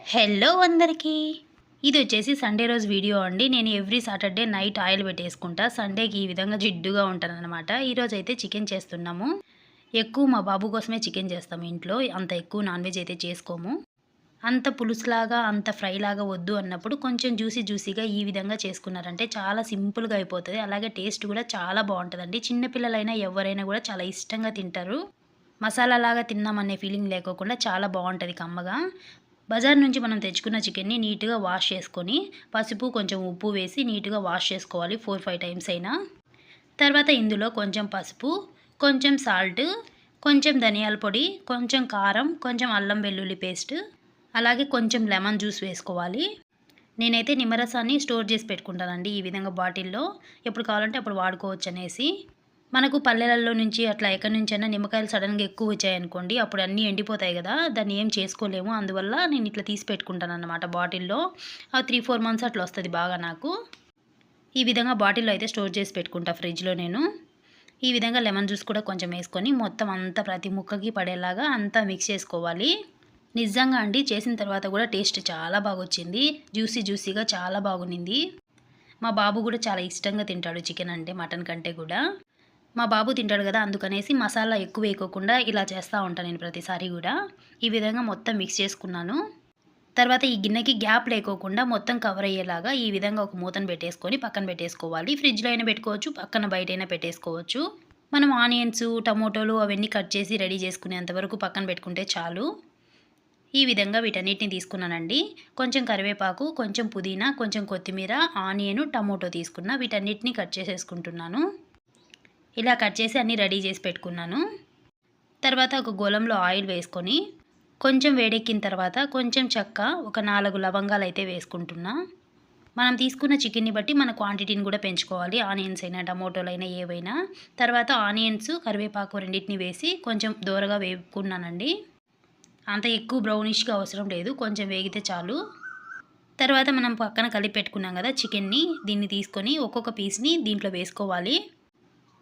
Hello అందరికీ. ఇది వచ్చేసి సండే రోజు వీడియో అండి. నేను ఎవ్రీ సాటర్డే నైట్ ఆయిల్ పెట్టేసుకుంటా. సండేకి ఈ విధంగా జిడ్డుగా ఉంటాను అనమాట ఈరోజు అయితే చికెన్ చేస్తున్నాము. ఎక్కువ మా బాబు కోసమే చికెన్ చేస్తాము ఇంట్లో. అంత ఎక్కువ నాన్ వెజ్ అయితే చేసుకోము. అంత పులుసులాగా అంత ఫ్రైలాగా వద్దు అన్నప్పుడు కొంచెం జ్యూసీ జ్యూసీగా ఈ విధంగా చేసుకున్నారంటే చాలా సింపుల్గా అయిపోతుంది. అలాగే టేస్ట్ కూడా చాలా బాగుంటుందండి. చిన్నపిల్లలైనా ఎవరైనా కూడా చాలా ఇష్టంగా తింటారు. మసాలా లాగా తిన్నామనే ఫీలింగ్ లేకోకుండా చాలా బాగుంటుంది కమ్మగా. బజార్ నుంచి మనం తెచ్చుకున్న చికెన్ని నీట్గా వాష్ చేసుకొని పసుపు కొంచెం ఉప్పు వేసి నీట్గా వాష్ చేసుకోవాలి ఫోర్ ఫైవ్ టైమ్స్ అయినా. తర్వాత ఇందులో కొంచెం పసుపు కొంచెం సాల్ట్ కొంచెం ధనియాల పొడి కొంచెం కారం కొంచెం అల్లం వెల్లుల్లి పేస్ట్ అలాగే కొంచెం లెమన్ జ్యూస్ వేసుకోవాలి. నేనైతే నిమ్మరసాన్ని స్టోర్ చేసి పెట్టుకుంటానండి ఈ విధంగా బాటిల్లో. ఎప్పుడు కావాలంటే అప్పుడు వాడుకోవచ్చు అనేసి. మనకు పల్లెలలో నుంచి అట్లా ఎక్కడి నుంచైనా నిమ్మకాయలు సడన్గా ఎక్కువ వచ్చాయనుకోండి అప్పుడు అన్నీ ఎండిపోతాయి కదా దాన్ని ఏం చేసుకోలేము. అందువల్ల నేను ఇట్లా తీసి పెట్టుకుంటాను అనమాట బాటిల్లో. ఆ త్రీ ఫోర్ మంత్స్ అట్లా వస్తుంది బాగా నాకు. ఈ విధంగా బాటిల్లో అయితే స్టోర్ చేసి పెట్టుకుంటా ఫ్రిడ్జ్లో నేను. ఈ విధంగా లెమన్ జ్యూస్ కూడా కొంచెం వేసుకొని మొత్తం అంతా ప్రతి ముక్కకి పడేలాగా అంతా మిక్స్ చేసుకోవాలి. నిజంగా అండి చేసిన తర్వాత కూడా టేస్ట్ చాలా బాగా వచ్చింది జ్యూసీ జ్యూసీగా చాలా బాగుంది మా బాబు కూడా చాలా ఇష్టంగా తింటాడు చికెన్ అంటే మటన్ కంటే కూడా. మా బాబు తింటాడు కదా అందుకనేసి మసాలా ఎక్కువ వేయకోకుండా ఇలా చేస్తూ ఉంటాను నేను ప్రతిసారి కూడా. ఈ విధంగా మొత్తం మిక్స్ చేసుకున్నాను. తర్వాత ఈ గిన్నెకి గ్యాప్ లేకోకుండా మొత్తం కవర్ అయ్యేలాగా ఈ విధంగా ఒక మూతను పెట్టేసుకొని పక్కన పెట్టేసుకోవాలి. ఫ్రిడ్జ్లో అయినా పెట్టుకోవచ్చు పక్కన బయట అయినా పెట్టేసుకోవచ్చు. మనం ఆనియన్స్ టమోటోలు అవన్నీ కట్ చేసి రెడీ చేసుకునేంత వరకు పక్కన పెట్టుకుంటే చాలు. ఈ విధంగా వీటన్నిటిని తీసుకున్నానండి. కొంచెం కరివేపాకు కొంచెం పుదీనా కొంచెం కొత్తిమీర ఆనియన్ టమోటో తీసుకున్న వీటన్నిటిని కట్ చేసేసుకుంటున్నాను. ఇలా కట్ చేసి అన్నీ రెడీ చేసి పెట్టుకున్నాను. తర్వాత ఒక గోళంలో ఆయిల్ వేసుకొని కొంచెం వేడెక్కిన తర్వాత కొంచెం చెక్క ఒక నాలుగు లవంగాలు అయితే వేసుకుంటున్నా. మనం తీసుకున్న చికెన్ని బట్టి మన క్వాంటిటీని కూడా పెంచుకోవాలి. ఆనియన్స్ అయినా టమోటోలు అయినా ఏవైనా. తర్వాత ఆనియన్స్ కరివేపాకు రెండింటిని వేసి కొంచెం దూరగా వేపుకున్నానండి. అంత ఎక్కువ బ్రౌనిష్గా అవసరం లేదు. కొంచెం వేగితే చాలు. తర్వాత మనం పక్కన కలిపి పెట్టుకున్నాం కదా చికెన్ని దీన్ని తీసుకొని ఒక్కొక్క పీస్ని దీంట్లో వేసుకోవాలి.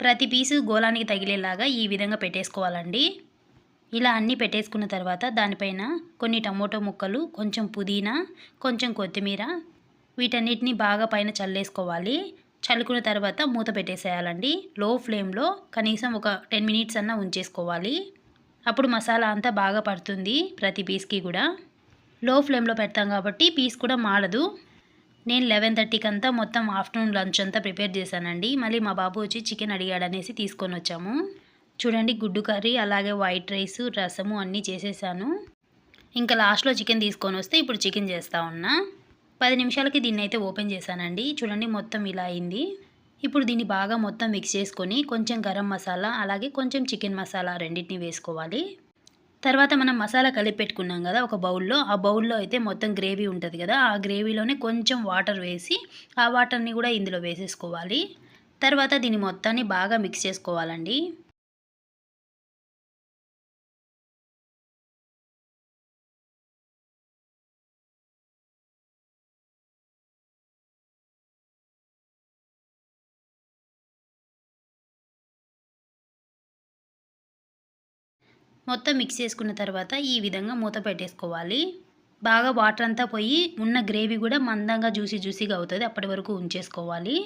ప్రతి పీసు గోళానికి తగిలేలాగా ఈ విధంగా పెట్టేసుకోవాలండి. ఇలా అన్నీ పెట్టేసుకున్న తర్వాత దానిపైన కొన్ని టమోటో ముక్కలు కొంచెం పుదీనా కొంచెం కొత్తిమీర వీటన్నిటిని బాగా పైన చల్లేసుకోవాలి. చల్లుకున్న తర్వాత మూత పెట్టేసేయాలండి. లో ఫ్లేమ్లో కనీసం ఒక టెన్ మినిట్స్ అన్నా ఉంచేసుకోవాలి. అప్పుడు మసాలా అంతా బాగా పడుతుంది ప్రతి పీస్కి కూడా. లో ఫ్లేమ్లో పెడతాం కాబట్టి పీస్ కూడా మాడదు నేను లెవెన్ థర్టీకి అంతా మొత్తం ఆఫ్టర్నూన్ లంచ్ అంతా ప్రిపేర్ చేశానండి. మళ్ళీ మా బాబు వచ్చి చికెన్ అడిగాడనేసి తీసుకొని వచ్చాము. చూడండి గుడ్డు కర్రీ అలాగే వైట్ రైస్ రసము అన్నీ చేసేసాను. ఇంకా లాస్ట్లో చికెన్ తీసుకొని వస్తే ఇప్పుడు చికెన్ చేస్తూ ఉన్నా. పది నిమిషాలకి దీన్ని అయితే ఓపెన్ చేశానండి. చూడండి మొత్తం ఇలా అయింది. ఇప్పుడు దీన్ని బాగా మొత్తం మిక్స్ చేసుకొని కొంచెం గరం మసాలా అలాగే కొంచెం చికెన్ మసాలా రెండింటిని వేసుకోవాలి. తర్వాత మనం మసాలా కలిపి పెట్టుకున్నాం కదా ఒక బౌల్లో. ఆ బౌల్లో అయితే మొత్తం గ్రేవీ ఉంటుంది కదా ఆ గ్రేవీలోనే కొంచెం వాటర్ వేసి ఆ వాటర్ని కూడా ఇందులో వేసేసుకోవాలి. తర్వాత దీన్ని మొత్తాన్ని బాగా మిక్స్ చేసుకోవాలండి. మొత్తం మిక్స్ చేసుకున్న తర్వాత ఈ విధంగా మూత పెట్టేసుకోవాలి. బాగా వాటర్ అంతా పోయి ఉన్న గ్రేవీ కూడా మందంగా జ్యూసీ జ్యూసీగా అవుతుంది. అప్పటి వరకు ఉంచేసుకోవాలి.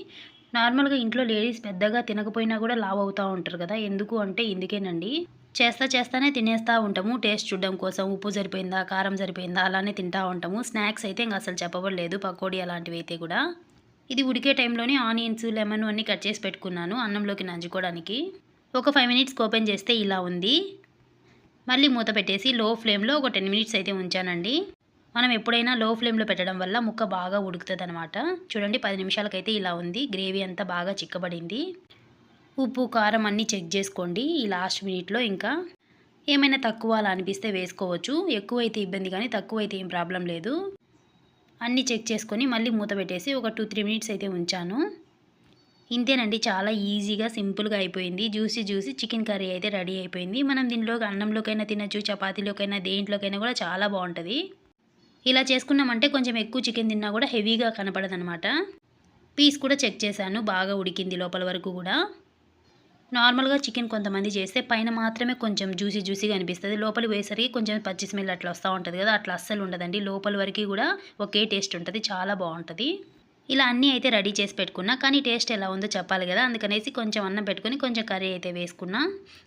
నార్మల్గా ఇంట్లో లేడీస్ పెద్దగా తినకపోయినా కూడా లావ్ అవుతూ ఉంటారు కదా. ఎందుకు అంటే ఇందుకేనండి. చేస్తా చేస్తానే తినేస్తూ ఉంటాము. టేస్ట్ చూడడం కోసం ఉప్పు సరిపోయిందా కారం సరిపోయిందా అలానే తింటూ ఉంటాము. స్నాక్స్ అయితే ఇంకా అసలు చెప్పబడలేదు. పకోడీ అలాంటివి అయితే కూడా. ఇది ఉడికే టైంలోనే ఆనియన్స్ లెమన్ అన్నీ కట్ చేసి పెట్టుకున్నాను అన్నంలోకి నంచుకోవడానికి. ఒక ఫైవ్ మినిట్స్కి ఓపెన్ చేస్తే ఇలా ఉంది. మళ్ళీ మూత పెట్టేసి లో ఫ్లేమ్లో ఒక టెన్ మినిట్స్ అయితే ఉంచానండి. మనం ఎప్పుడైనా లో ఫ్లేమ్లో పెట్టడం వల్ల ముక్క బాగా ఉడుకుతుంది అనమాట చూడండి పది నిమిషాలకైతే ఇలా ఉంది. గ్రేవీ అంతా బాగా చిక్కబడింది. ఉప్పు కారం అన్నీ చెక్ చేసుకోండి ఈ లాస్ట్ మినిట్లో ఇంకా. ఏమైనా తక్కువ అలా అనిపిస్తే వేసుకోవచ్చు. ఎక్కువ అయితే ఇబ్బంది కానీ తక్కువ అయితే ఏం ప్రాబ్లం లేదు. అన్నీ చెక్ చేసుకొని మళ్ళీ మూత పెట్టేసి ఒక టూ త్రీ మినిట్స్ అయితే ఉంచాను. ఇంతేనండి. చాలా ఈజీగా సింపుల్గా అయిపోయింది. జ్యూసీ జ్యూసీ చికెన్ కర్రీ అయితే రెడీ అయిపోయింది. మనం దీనిలో అన్నంలోకైనా తినచ్చు చపాతీలోకైనా దేంట్లోకైనా కూడా చాలా బాగుంటుంది. ఇలా చేసుకున్నామంటే కొంచెం ఎక్కువ చికెన్ తిన్నా కూడా హెవీగా కనపడదనమాట. పీస్ కూడా చెక్ చేశాను. బాగా ఉడికింది లోపల వరకు కూడా. నార్మల్గా చికెన్ కొంతమంది చేస్తే పైన మాత్రమే కొంచెం జ్యూసీ జ్యూసీగా అనిపిస్తుంది. లోపలి పోయేసరికి కొంచెం పచ్చి స్మెల్ అట్లా వస్తూ ఉంటుంది కదా. అట్లా అస్సలు ఉండదండి. లోపల వరకు కూడా ఒకే టేస్ట్ ఉంటుంది. చాలా బాగుంటుంది. ఇలా అన్నీ అయితే రెడీ చేసి పెట్టుకున్నా. కానీ టేస్ట్ ఎలా ఉందో చెప్పాలి కదా. అందుకనేసి కొంచెం అన్నం పెట్టుకొని కొంచెం కర్రీ అయితే వేసుకున్నా.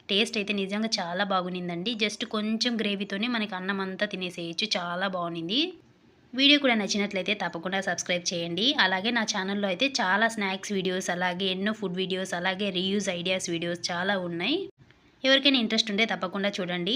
టేస్ట్ అయితే నిజంగా చాలా బాగునిందండి జస్ట్ కొంచెం గ్రేవీతోనే మనకి అన్నం అంతా తినేసేయచ్చు. చాలా బాగునింది వీడియో కూడా నచ్చినట్లయితే తప్పకుండా సబ్స్క్రైబ్ చేయండి. అలాగే నా ఛానల్లో అయితే చాలా స్నాక్స్ వీడియోస్ అలాగే ఎన్నో ఫుడ్ వీడియోస్ అలాగే రీయూజ్ ఐడియాస్ వీడియోస్ చాలా ఉన్నాయి. ఎవరికైనా ఇంట్రెస్ట్ ఉంటే తప్పకుండా చూడండి.